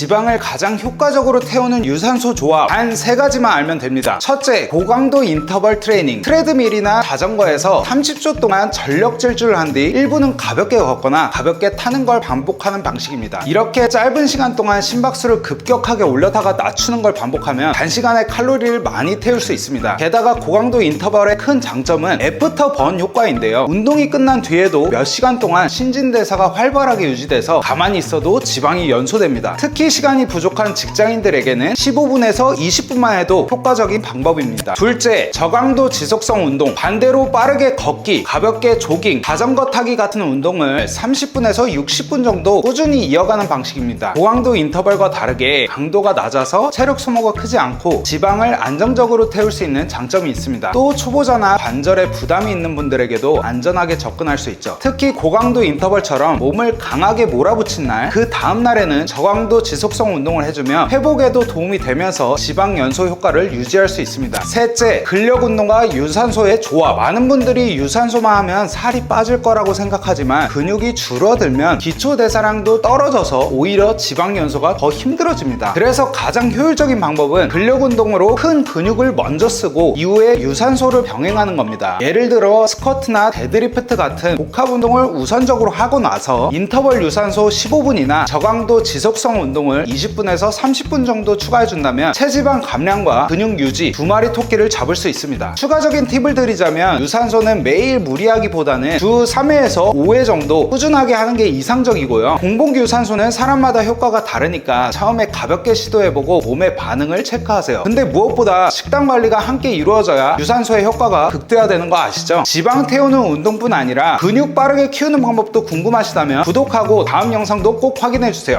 지방을 가장 효과적으로 태우는 유산소 조합 단 세 가지만 알면 됩니다. 첫째, 고강도 인터벌 트레이닝. 트레드밀이나 자전거에서 30초 동안 전력 질주를 한 뒤 1분은 가볍게 걷거나 가볍게 타는 걸 반복하는 방식입니다. 이렇게 짧은 시간 동안 심박수를 급격하게 올렸다가 낮추는 걸 반복하면 단시간에 칼로리를 많이 태울 수 있습니다. 게다가 고강도 인터벌의 큰 장점은 애프터 번 효과인데요. 운동이 끝난 뒤에도 몇 시간 동안 신진대사가 활발하게 유지돼서 가만히 있어도 지방이 연소됩니다. 특히 시간이 부족한 직장인들에게는 15분에서 20분만 해도 효과적인 방법입니다. 둘째, 저강도 지속성 운동. 반대로 빠르게 걷기, 가볍게 조깅, 자전거 타기 같은 운동을 30분에서 60분 정도 꾸준히 이어가는 방식입니다. 고강도 인터벌과 다르게 강도가 낮아서 체력 소모가 크지 않고 지방을 안정적으로 태울 수 있는 장점이 있습니다. 또 초보자나 관절에 부담이 있는 분들에게도 안전하게 접근할 수 있죠. 특히 고강도 인터벌처럼 몸을 강하게 몰아붙인 날, 그 다음 날에는 저강도 지속 성 운동을 해주면 회복에도 도움이 되면서 지방 연소 효과를 유지할 수 있습니다. 셋째, 근력 운동과 유산소의 조합. 많은 분들이 유산소만 하면 살이 빠질 거라고 생각하지만 근육이 줄어들면 기초 대사량도 떨어져서 오히려 지방 연소가 더 힘들어집니다. 그래서 가장 효율적인 방법은 근력 운동으로 큰 근육을 먼저 쓰고 이후에 유산소를 병행하는 겁니다. 예를 들어 스쿼트나 데드리프트 같은 복합 운동을 우선적으로 하고 나서 인터벌 유산소 15분이나 저강도 지속성 운동을 20분에서 30분 정도 추가해 준다면 체지방 감량과 근육 유지 두 마리 토끼를 잡을 수 있습니다. 추가적인 팁을 드리자면 유산소는 매일 무리하기보다는 주 3회에서 5회 정도 꾸준하게 하는 게 이상적이고요. 공복 유산소는 사람마다 효과가 다르니까 처음에 가볍게 시도해보고 몸의 반응을 체크하세요. 근데 무엇보다 식단 관리가 함께 이루어져야 유산소의 효과가 극대화되는 거 아시죠? 지방 태우는 운동뿐 아니라 근육 빠르게 키우는 방법도 궁금하시다면 구독하고 다음 영상도 꼭 확인해주세요.